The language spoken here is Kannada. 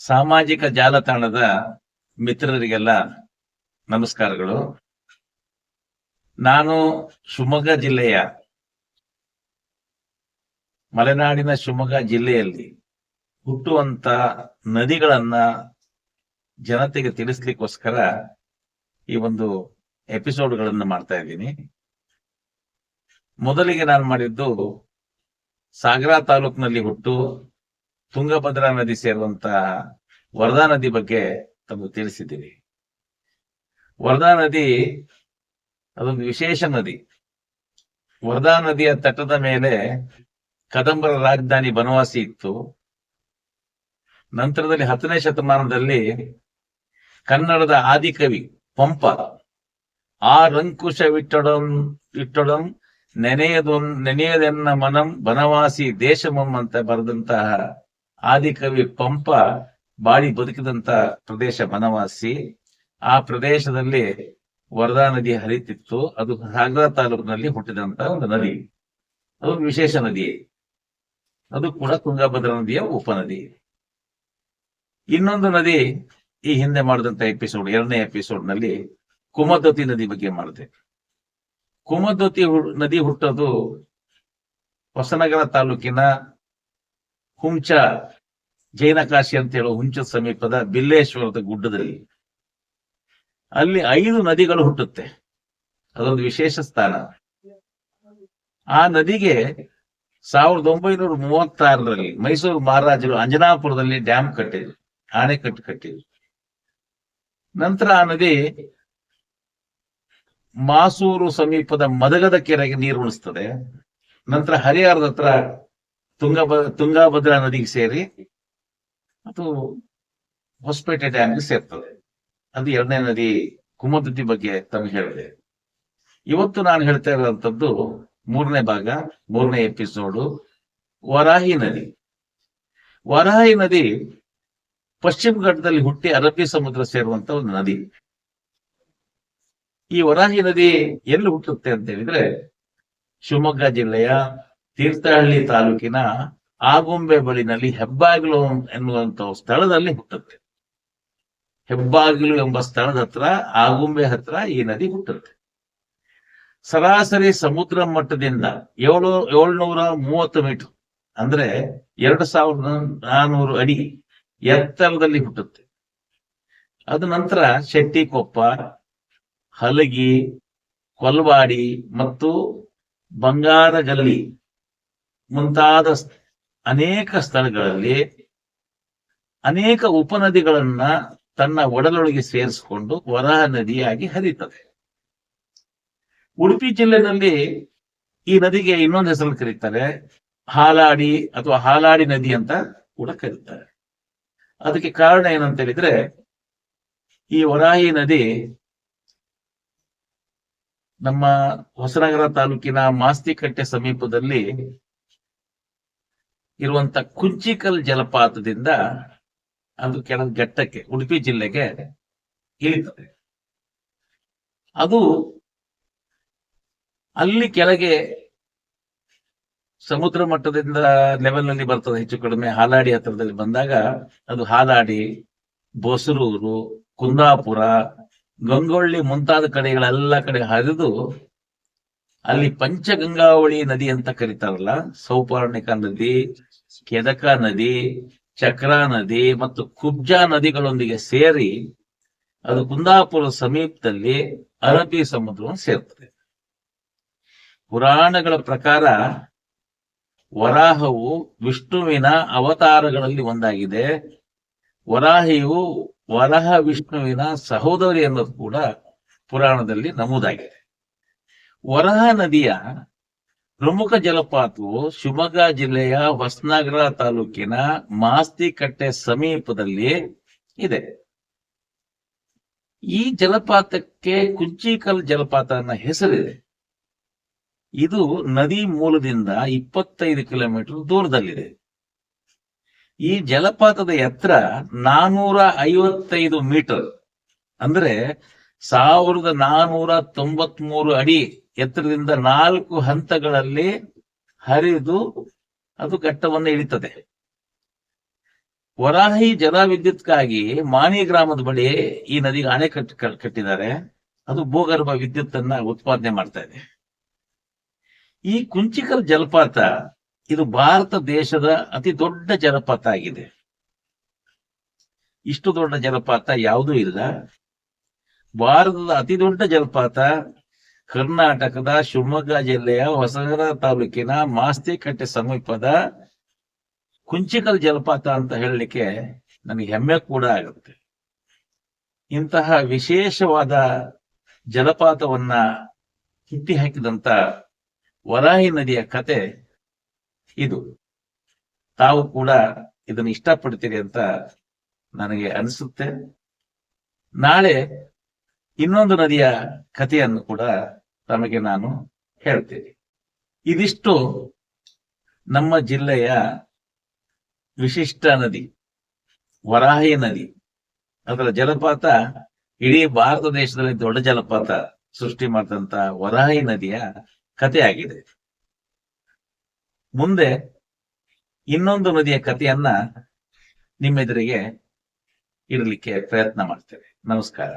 ಸಾಮಾಜಿಕ ಜಾಲತಾಣದ ಮಿತ್ರರಿಗೆಲ್ಲ ನಮಸ್ಕಾರಗಳು. ನಾನು ಶಿವಮೊಗ್ಗ ಜಿಲ್ಲೆಯ ಮಲೆನಾಡಿನ ಶಿವಮೊಗ್ಗ ಜಿಲ್ಲೆಯಲ್ಲಿ ಹುಟ್ಟುವಂತ ನದಿಗಳನ್ನ ಜನತೆಗೆ ತಿಳಿಸ್ಲಿಕ್ಕೋಸ್ಕರ ಈ ಒಂದು ಎಪಿಸೋಡ್ಗಳನ್ನು ಮಾಡ್ತಾ ಇದ್ದೀನಿ. ಮೊದಲಿಗೆ ನಾನು ಮಾಡಿದ್ದು ಸಾಗರ ತಾಲೂಕಿನಲ್ಲಿ ಹುಟ್ಟು ತುಂಗಭದ್ರಾ ನದಿ ಸೇರುವಂತಹ ವರದಾ ನದಿ ಬಗ್ಗೆ ತಮಗೆ ತಿಳಿಸಿದ್ದೀವಿ. ವರದಾ ನದಿ ಅದೊಂದು ವಿಶೇಷ ನದಿ. ವರದಾ ನದಿಯ ತಟದ ಮೇಲೆ ಕದಂಬರ ರಾಜಧಾನಿ ಬನವಾಸಿ ಇತ್ತು. ನಂತರದಲ್ಲಿ ಹತ್ತನೇ ಶತಮಾನದಲ್ಲಿ ಕನ್ನಡದ ಆದಿಕವಿ ಪಂಪ ಆ ರಂಕುಶವಿಟ್ಟೊಡಂ, ಇಟ್ಟೊಡಂ, ನೆನೆಯದೊನ್, ನೆನೆಯದೆನ್ನ ಮನಂ ಬನವಾಸಿ ದೇಶಮಂ ಅಂತ ಬರೆದಂತಹ ಆದಿಕವಿ ಪಂಪ ಬಾಳಿ ಬದುಕಿದಂತ ಪ್ರದೇಶ ಬನವಾಸಿ ಆ ಪ್ರದೇಶದಲ್ಲಿ ವರದಾ ನದಿ ಹರಿತಿತ್ತು. ಅದು ಸಾಗರ ತಾಲೂಕಿನಲ್ಲಿ ಹುಟ್ಟಿದಂತ ಒಂದು ನದಿ. ಅದು ವಿಶೇಷ ನದಿ. ಅದು ಕೂಡ ತುಂಗಭದ್ರಾ ನದಿಯ ಉಪನದಿ. ಇನ್ನೊಂದು ನದಿ ಈ ಹಿಂದೆ ಮಾಡಿದಂತ ಎಪಿಸೋಡ್ ಎರಡನೇ ಎಪಿಸೋಡ್ನಲ್ಲಿ ಕುಮದ್ವತಿ ನದಿ ಬಗ್ಗೆ ಮಾಡಿದೆ ಕುಮದ್ವತಿ ನದಿ ಹುಟ್ಟೋದು ಹೊಸನಗರ ತಾಲೂಕಿನ ಹುಂಚ, ಜೈನಕಾಶಿ ಅಂತ ಹೇಳುವ ಹುಂಚ ಸಮೀಪದ ಬಿಲ್ಲೇಶ್ವರದ ಗುಡ್ಡದಲ್ಲಿ. ಅಲ್ಲಿ ಐದು ನದಿಗಳು ಹುಟ್ಟುತ್ತೆ. ಅದೊಂದು ವಿಶೇಷ ಸ್ಥಾನ. ಆ ನದಿಗೆ ಸಾವಿರದ ಒಂಬೈನೂರ ಮೂವತ್ತಾರರಲ್ಲಿ ಮೈಸೂರು ಮಹಾರಾಜರು ಅಂಜನಾಪುರದಲ್ಲಿ ಡ್ಯಾಮ್ ಕಟ್ಟಿದ್ರು ಅಣೆಕಟ್ಟು ಕಟ್ಟಿದ್ರು. ನಂತರ ಆ ನದಿ ಮಾಸೂರು ಸಮೀಪದ ಮದಗದ ಕೆರೆಗೆ ನೀರು ಉಣಿಸ್ತದೆ. ನಂತರ ಹರಿಹರದ ಹತ್ರ ತುಂಗಭ, ತುಂಗಾಭದ್ರಾ ನದಿಗೆ ಸೇರಿ ಅದು ಹೊಸಪೇಟೆ ಡ್ಯಾಮ್ಗೆ ಸೇರ್ತದೆ. ಅದು ಎರಡನೇ ನದಿ ಕುಮದುದ್ದಿ ಬಗ್ಗೆ ತಮಗೆ ಹೇಳಿದೆ. ಇವತ್ತು ನಾನು ಹೇಳ್ತಾ ಇರುವಂತದ್ದು ಮೂರನೇ ಭಾಗ, ಮೂರನೇ ಎಪಿಸೋಡು ವರಾಹಿ ನದಿ. ವರಾಹಿ ನದಿ ಪಶ್ಚಿಮ ಘಟ್ಟದಲ್ಲಿ ಹುಟ್ಟಿ ಅರಬ್ಬಿ ಸಮುದ್ರ ಸೇರುವಂತ ಒಂದು ನದಿ. ಈ ವರಾಹಿ ನದಿ ಎಲ್ಲಿ ಹುಟ್ಟುತ್ತೆ ಅಂತ ಹೇಳಿದ್ರೆ ಶಿವಮೊಗ್ಗ ಜಿಲ್ಲೆಯ ತೀರ್ಥಹಳ್ಳಿ ತಾಲೂಕಿನ ಆಗುಂಬೆ ಬಳಿನಲ್ಲಿ ಹೆಬ್ಬಾಗಿಲು ಎನ್ನುವಂತ ಸ್ಥಳದಲ್ಲಿ ಹುಟ್ಟುತ್ತೆ. ಹೆಬ್ಬಾಗಿಲು ಎಂಬ ಸ್ಥಳದ ಹತ್ರ, ಆಗುಂಬೆ ಹತ್ರ ಈ ನದಿ ಹುಟ್ಟುತ್ತೆ. ಸರಾಸರಿ ಸಮುದ್ರ ಮಟ್ಟದಿಂದ ಏಳು, ಏಳ್ನೂರ ಮೂವತ್ತು ಮೀಟರ್, ಅಂದ್ರೆ ಎರಡು ಸಾವಿರದ ನಾನೂರು ಅಡಿ ಎತ್ತರದಲ್ಲಿ ಹುಟ್ಟುತ್ತೆ. ಅದ ನಂತರ ಶೆಟ್ಟಿಕೊಪ್ಪ, ಹಲಗಿ, ಕೊಲ್ವಾಡಿ ಮತ್ತು ಬಂಗಾರಗಲ್ಲಿ ಮುಂತಾದ ಅನೇಕ ಸ್ಥಳಗಳಲ್ಲಿ ಅನೇಕ ಉಪನದಿಗಳನ್ನ ತನ್ನ ಒಡಲೊಳಗೆ ಸೇರಿಸಿಕೊಂಡು ವರಹ ನದಿಯಾಗಿ ಹರಿತದೆ. ಉಡುಪಿ ಜಿಲ್ಲೆನಲ್ಲಿ ಈ ನದಿಗೆ ಇನ್ನೊಂದು ಹೆಸರು ಕರೀತಾರೆ, ಹಾಲಾಡಿ ಅಥವಾ ಹಾಲಾಡಿ ನದಿ ಅಂತ ಕೂಡ ಕರೀತಾರೆ. ಅದಕ್ಕೆ ಕಾರಣ ಏನಂತ ಹೇಳಿದ್ರೆ, ಈ ವರಾಹಿ ನದಿ ನಮ್ಮ ಹೊಸನಗರ ತಾಲೂಕಿನ ಮಾಸ್ತಿಕಟ್ಟೆ ಸಮೀಪದಲ್ಲಿ ಇರುವಂತ ಕುಂಚಿಕಲ್ ಜಲಪಾತದಿಂದ ಅದು ಕೆಳ ಘಟ್ಟಕ್ಕೆ, ಉಡುಪಿ ಜಿಲ್ಲೆಗೆ ಇಳಿತದೆ. ಅದು ಅಲ್ಲಿ ಕೆಳಗೆ ಸಮುದ್ರ ಮಟ್ಟದಿಂದ ಲೆವೆಲ್ನಲ್ಲಿ ಬರ್ತದೆ, ಹೆಚ್ಚು ಕಡಿಮೆ. ಹಾಲಾಡಿ ಹತ್ರದಲ್ಲಿ ಬಂದಾಗ ಅದು ಹಾಲಾಡಿ, ಬೊಸರೂರು, ಕುಂದಾಪುರ, ಗಂಗೊಳ್ಳಿ ಮುಂತಾದ ಕಡೆಗಳೆಲ್ಲ ಕಡೆ ಹರಿದು ಅಲ್ಲಿ ಪಂಚಗಂಗಾವಳಿ ನದಿ ಅಂತ ಕರೀತಾರಲ್ಲ, ಸೌಪರ್ಣಿಕ ನದಿ ಕೆದಕ ನದಿ ಚಕ್ರಾ ನದಿ ಮತ್ತು ಕುಬ್ಜಾ ನದಿಗಳೊಂದಿಗೆ ಸೇರಿ ಅದು ಕುಂದಾಪುರ ಸಮೀಪದಲ್ಲಿ ಅರಬ್ಬಿ ಸಮುದ್ರವನ್ನು ಸೇರ್ತದೆ ಪುರಾಣಗಳ ಪ್ರಕಾರ ವರಾಹವು ವಿಷ್ಣುವಿನ ಅವತಾರಗಳಲ್ಲಿ ಒಂದಾಗಿದೆ. ವರಾಹಿಯು ವರಹ ವಿಷ್ಣುವಿನ ಸಹೋದರಿ ಅನ್ನೋದು ಕೂಡ ಪುರಾಣದಲ್ಲಿ ನಮೂದಾಗಿದೆ. ವರಹ ನದಿಯ ಪ್ರಮುಖ ಜಲಪಾತವು ಶಿವಮೊಗ್ಗ ಜಿಲ್ಲೆಯ ಹೊಸನಗರ ತಾಲೂಕಿನ ಮಾಸ್ತಿಕಟ್ಟೆ ಸಮೀಪದಲ್ಲಿ ಇದೆ. ಈ ಜಲಪಾತಕ್ಕೆ ಕುಂಚಿಕಲ್ ಜಲಪಾತ ಹೆಸರಿದೆ. ಇದು ನದಿ ಮೂಲದಿಂದ ಇಪ್ಪತ್ತೈದು ಕಿಲೋಮೀಟರ್ ದೂರದಲ್ಲಿದೆ. ಈ ಜಲಪಾತದ ಎತ್ತರ ನಾನೂರ ಐವತ್ತೈದು ಮೀಟರ್, ಅಂದ್ರೆ ಸಾವಿರದ ನಾನೂರ ತೊಂಬತ್ಮೂರು ಅಡಿ ಎತ್ತರದಿಂದ ನಾಲ್ಕು ಹಂತಗಳಲ್ಲಿ ಹರಿದು ಅದು ಘಟ್ಟವನ್ನು ಇಳಿತದೆ. ವರಾಹಿ ಜಲವಿದ್ಯುತ್ಗಾಗಿ ಮಾಣಿ ಗ್ರಾಮದ ಬಳಿ ಈ ನದಿಗೆ ಅಣೆ ಕಟ್ ಕಟ್- ಕಟ್ಟಿದ್ದಾರೆ. ಅದು ಭೂಗರ್ಭ ವಿದ್ಯುತ್ ಅನ್ನ ಉತ್ಪಾದನೆ ಮಾಡ್ತಾ ಇದೆ. ಈ ಕುಂಚಿಕಲ್ ಜಲಪಾತ ಇದು ಭಾರತ ದೇಶದ ಅತಿ ದೊಡ್ಡ ಜಲಪಾತ ಆಗಿದೆ. ಇಷ್ಟು ದೊಡ್ಡ ಜಲಪಾತ ಯಾವುದೂ ಇಲ್ಲ. ಭಾರತದ ಅತಿ ದೊಡ್ಡ ಜಲಪಾತ ಕರ್ನಾಟಕದ ಶಿವಮೊಗ್ಗ ಜಿಲ್ಲೆಯ ಹೊಸನಗರ ತಾಲೂಕಿನ ಮಾಸ್ತಿಕಟ್ಟೆ ಸಮೀಪದ ಕುಂಚಿಕಲ್ ಜಲಪಾತ ಅಂತ ಹೇಳಲಿಕ್ಕೆ ನನಗೆ ಹೆಮ್ಮೆ ಕೂಡ ಆಗುತ್ತೆ. ಇಂತಹ ವಿಶೇಷವಾದ ಜಲಪಾತವನ್ನ ಹುಟ್ಟಿ ಹಾಕಿದಂತ ವರಾಹಿ ನದಿಯ ಕತೆ ಇದು. ತಾವು ಕೂಡ ಇದನ್ನು ಇಷ್ಟಪಡ್ತೀರಿ ಅಂತ ನನಗೆ ಅನಿಸುತ್ತೆ. ನಾಳೆ ಇನ್ನೊಂದು ನದಿಯ ಕಥೆಯನ್ನು ಕೂಡ ತಮಗೆ ನಾನು ಹೇಳ್ತೇನೆ. ಇದಿಷ್ಟು ನಮ್ಮ ಜಿಲ್ಲೆಯ ವಿಶಿಷ್ಟ ನದಿ, ವರಾಹಿ ನದಿ. ಅದರ ಜಲಪಾತ, ಇಡೀ ಭಾರತ ದೇಶದಲ್ಲಿ ದೊಡ್ಡ ಜಲಪಾತ ಸೃಷ್ಟಿ ಮಾಡಿದಂತ ವರಾಹಿ ನದಿಯ ಕಥೆ ಆಗಿದೆ ಮುಂದೆ ಇನ್ನೊಂದು ನದಿಯ ಕಥೆಯನ್ನ ನಿಮ್ಮೆದುರಿಗೆ ಇಡಲಿಕ್ಕೆ ಪ್ರಯತ್ನ ಮಾಡ್ತೇವೆ ನಮಸ್ಕಾರ.